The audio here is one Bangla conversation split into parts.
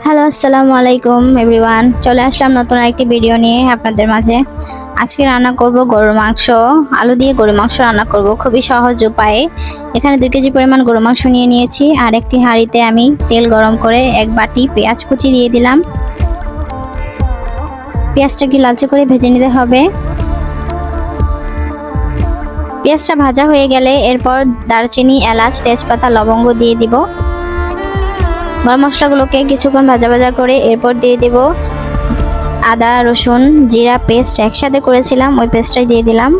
হ্যালো, আসসালামু আলাইকুম এভরিওয়ান চলে আসলাম নতুন একটি ভিডিও নিয়ে আপনাদের মাঝে। আজকে রান্না করব গরুর মাংস। আলু দিয়ে গরুর মাংস রান্না করব। খুবই সহজ উপায়ে। এখানে দুই কেজি পরিমাণ গরুর মাংস নিয়ে নিয়েছি। আর একটি হাঁড়িতে আমি তেল গরম করে এক বাটি পেঁয়াজ কুচি দিয়ে দিলাম। পেঁয়াজটাকে লালচে করে ভেজে নিতে হবে। পেঁয়াজটা ভাজা হয়ে গেলে এরপর দারচিনি, এলাচ, তেজপাতা, লবঙ্গ দিয়ে দিব। গরম মশলাগুলোকে কিছুক্ষণ ভাজা ভাজা করে এরপর দিয়ে দেব আদা, রসুন, জিরা পেস্ট। একসাথে করেছিলাম, ওই পেস্টটাই দিয়ে দিলাম।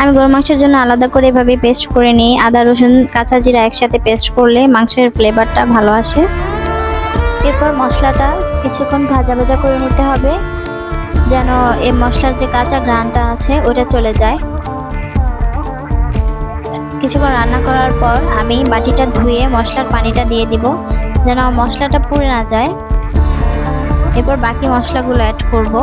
আমি গরম মাংসের জন্য আলাদা করে এভাবে পেস্ট করে নিই। আদা, রসুন, কাঁচা জিরা একসাথে পেস্ট করলে মাংসের ফ্লেভারটা ভালো আসে। এরপর মশলাটা কিছুক্ষণ ভাজা ভাজা করে নিতে হবে, যেন এই মশলার যে কাঁচা ঘ্রাণটা আছে, ওটা চলে যায়। কিছুক্ষণ রান্না করার পর আমি বাটিটা ধুয়ে মশলার পানিটা দিয়ে দিব, যেন মশলাটা পুড়ে না যায়। এরপর বাকি মশলাগুলো অ্যাড করব।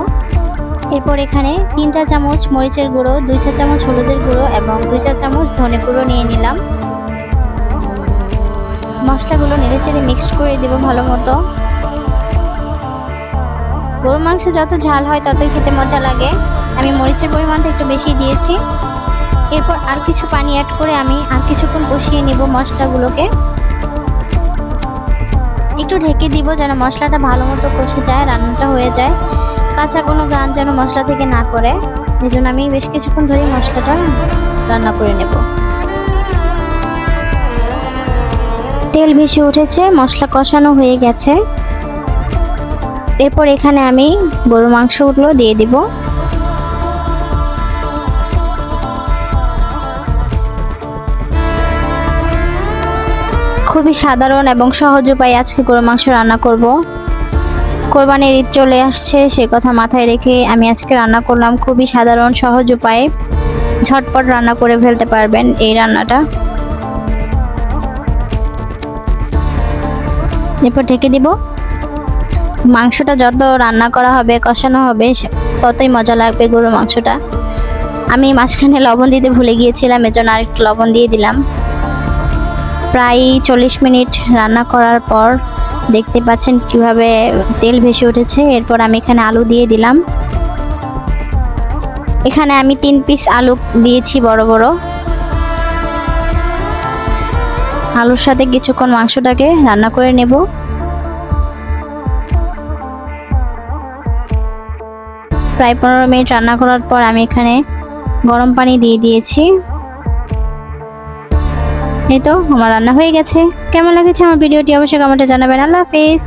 এরপর এখানে তিন চা চামচ মরিচের গুঁড়ো, দুই চা চামচ হলুদের গুঁড়ো এবং দুই চা চামচ ধনে গুঁড়ো নিয়ে নিলাম। মশলাগুলো নেড়েচেড়ে মিক্সড করে দেব ভালো মতো। গরুর মাংস যত ঝাল হয় ততই খেতে মজা লাগে। আমি মরিচের পরিমাণটা একটু বেশি দিয়েছি। এরপর আর কিছু পানি অ্যাড করে আমি আর কিছুক্ষণ কষিয়ে নেব মশলাগুলোকে। একটু ঢেকে দিব যেন মশলাটা ভালো মতো কষে যায়, রান্নাটা হয়ে যায়। কাঁচা কোনো গান যেন মশলা থেকে না করে এই জন্য আমি বেশ কিছুক্ষণ ধরে মশলাটা রান্না করে নেব। তেল ভেসে উঠেছে, মশলা কষানো হয়ে গেছে। এরপর এখানে আমি গরু মাংসগুলো দিয়ে দিব। খুবই সাধারণ এবং সহজ উপায়ে আজকে গরু মাংস রান্না করব। কোরবানির ঈদ চলে আসছে, সে কথা মাথায় রেখে আমি আজকে রান্না করলাম খুবই সাধারণ, সহজ উপায়ে। ঝটপট রান্না করে ফেলতে পারবেন এই রান্নাটা। এরপর ঢেকে দিব। মাংসটা যত রান্না করা হবে, কষানো হবে ততই মজা লাগবে গরুর মাংসটা। আমি মাঝখানে লবণ দিতে ভুলে গিয়েছিলাম, এজন্য আরেকটু লবণ দিয়ে দিলাম। প্রায় চল্লিশ মিনিট রান্না করার পর দেখতে পাচ্ছেন কীভাবে তেল ভেসে উঠেছে। এরপর আমি এখানে আলু দিয়ে দিলাম। এখানে আমি তিন পিস আলু দিয়েছি বড় বড়। আলুর সাথে কিছুক্ষণ মাংসটাকে রান্না করে নেব। প্রায় পনেরো মিনিট রান্না করার পর আমি এখানে গরম পানি দিয়ে দিয়েছি। এই তো, আমার রান্না হয়ে গেছে। কেমন লাগেছে আমার ভিডিওটি? অবশ্যই কমেন্টে জানাবেন। আল্লাহ হাফিজ।